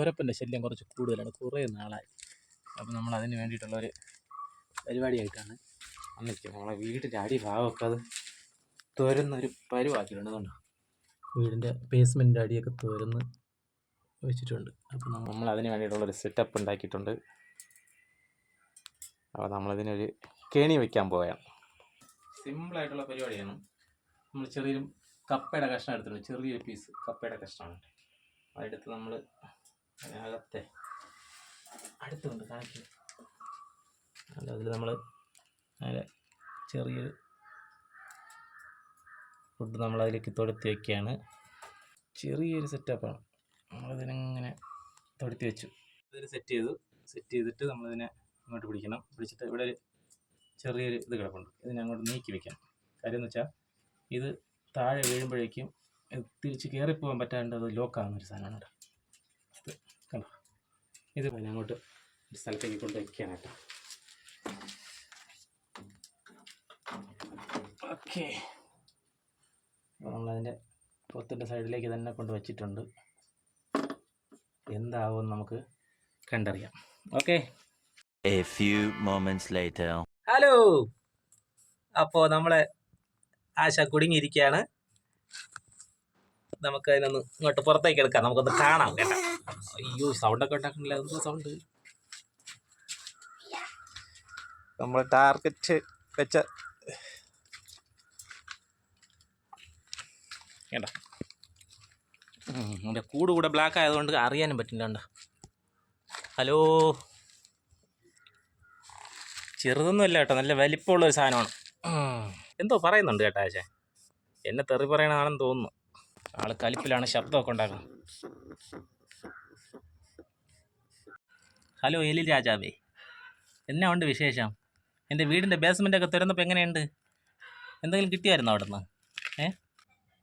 തുരപ്പന്റെ ശല്യം കുറച്ച് കൂടുതലാണ്. കുറേ നാളായി. അപ്പോൾ നമ്മൾ അതിന് വേണ്ടിയിട്ടുള്ളൊരു പരിപാടിയായിട്ടാണ് വന്നിരിക്കുന്നത്. നമ്മളെ വീടിന്റെ അടി ഭാഗമൊക്കെ അത് തുരന്നൊരു പരുവാക്കിയിട്ടുണ്ട് അതുകൊണ്ട് വീടിന്റെ ബേസ്മെന്റിന്റെ അടിയൊക്കെ തുരന്ന് വെച്ചിട്ടുണ്ട്. അപ്പോൾ നമ്മൾ അതിന് വേണ്ടിയിട്ടുള്ളൊരു സെറ്റപ്പ് ഉണ്ടാക്കിയിട്ടുണ്ട്. അപ്പോൾ നമ്മളതിനൊരു കെണി വയ്ക്കാൻ പോവുകയാണ് സിമ്പിളായിട്ടുള്ള പരിപാടിയാണ്. നമ്മൾ ചെറിയൊരു കപ്പയുടെ കഷ്ണം എടുത്തിട്ടുണ്ട്. ചെറിയൊരു പീസ് കപ്പയുടെ കഷ്ണമാണ്. അതെടുത്ത് നമ്മൾ അതിനകത്തെ അടുത്തുണ്ട് കാണിക്കും. അല്ല അതിൽ നമ്മൾ അങ്ങനെ ചെറിയൊരു ഫുഡ് നമ്മൾ അതിലേക്ക് തൊടുത്തി വയ്ക്കുകയാണ് ചെറിയൊരു സെറ്റപ്പാണ് നമ്മളതിനെങ്ങനെ തൊടുത്തി വെച്ചു. ഇതിൽ സെറ്റ് ചെയ്തു. സെറ്റ് ചെയ്തിട്ട് നമ്മളിതിനെ ഇങ്ങോട്ട് പിടിക്കണം. പിടിച്ചിട്ട് ഇവിടെ ഒരു ചെറിയൊരു ഇത് കിടപ്പുണ്ട്. ഇതിനെ അങ്ങോട്ട് നീക്കി വെക്കണം കാര്യം എന്ന് വെച്ചാൽ ഇത് താഴെ വീഴുമ്പോഴേക്കും തിരിച്ച് കയറിപ്പോകാൻ പറ്റാണ്ട് അത് ലോക്കാകുന്ന ഒരു സാധനമാണ് കണ്ടോ ഇത് ഞാൻ അങ്ങോട്ട് ഒരു സ്ഥലത്തേക്ക് കൊണ്ട് വയ്ക്കുകയാണ് കേട്ടോ. ഓക്കെ നമ്മളതിന്റെ പൊത്തിന്റെ സൈഡിലേക്ക് തന്നെ കൊണ്ട് വച്ചിട്ടുണ്ട്. എന്താവും നമുക്ക് കണ്ടറിയാം. Okay a few moments later hello അപ്പോൾ നമ്മളെ ആശ കുടുങ്ങിയിരിക്കുകയാണ്. നമുക്ക് അതിനൊന്ന് ഇങ്ങോട്ട് പുറത്തേക്ക് എടുക്കാം. നമുക്കൊന്ന് കാണാം കേട്ടോ. അയ്യോ സൗണ്ടൊക്കെ ഉണ്ടാക്കണില്ല. എന്തോ സൗണ്ട് നമ്മൾ ടാർഗറ്റ് വെച്ച കേട്ടോ എന്റെ കൂട് കൂടെ ബ്ലാക്ക് ആയതുകൊണ്ട് അറിയാനും പറ്റില്ല കണ്ടോ? ഹലോ ചെറുതൊന്നുമല്ല കേട്ടോ. നല്ല വലിപ്പമുള്ള ഒരു സാധനമാണ്. എന്തോ പറയുന്നുണ്ട് കേട്ടോ ആശേ. എന്നെ തെറി പറയണതാണെന്ന് തോന്നുന്നു. ആൾ കലിപ്പിലാണ് ശബ്ദമൊക്കെ ഉണ്ടാക്കുന്നത്. ഹലോ എലി രാജാവേ. എന്നാ ഉണ്ട് വിശേഷം? എന്റെ വീടിന്റെ ബേസ്മെന്റൊക്കെ തുറന്നപ്പോൾ എങ്ങനെയുണ്ട്? എന്തെങ്കിലും കിട്ടിയായിരുന്നോ അവിടെ നിന്ന് ഏ?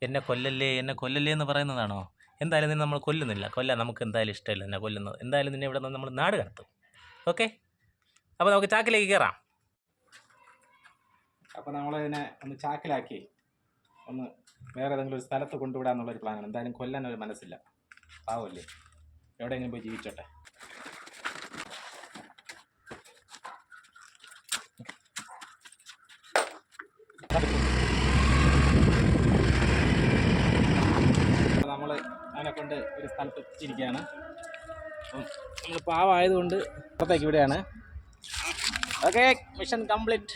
എന്നെ കൊല്ലല്ലേ എന്നെ കൊല്ലല്ലേ എന്ന് പറയുന്നതാണോ? എന്തായാലും നിന്നെ നമ്മൾ കൊല്ലുന്നില്ല. കൊല്ലാൻ നമുക്ക് എന്തായാലും ഇഷ്ടമില്ല എന്നെ കൊല്ലുന്നത്. എന്തായാലും നിന്നെ ഇവിടെ നിന്ന് നമ്മൾ നാട് കടത്തും. ഓക്കെ? അപ്പോൾ നമുക്ക് ചാക്കിലേക്ക് കയറാം അപ്പോൾ നമ്മളതിനെ ഒന്ന് ചാക്കിലാക്കി. ഒന്ന് വേറെ ഏതെങ്കിലും ഒരു സ്ഥലത്ത് കൊണ്ടുവിടാന്നുള്ളൊരു പ്ലാനാണ് എന്തായാലും കൊല്ലാൻ ഒരു മനസ്സില്ല. പാവല്ലേ? എവിടെയെങ്കിലും പോയി ജീവിച്ചോട്ടെ. നമ്മൾ അതിനെ കൊണ്ട് ഒരു സ്ഥലത്ത് എത്തിച്ചിരിക്കുകയാണ്. അപ്പം നമ്മൾ പാവമായതുകൊണ്ട് പുറത്തേക്ക് വിടുകയാണ്. Okay mission complete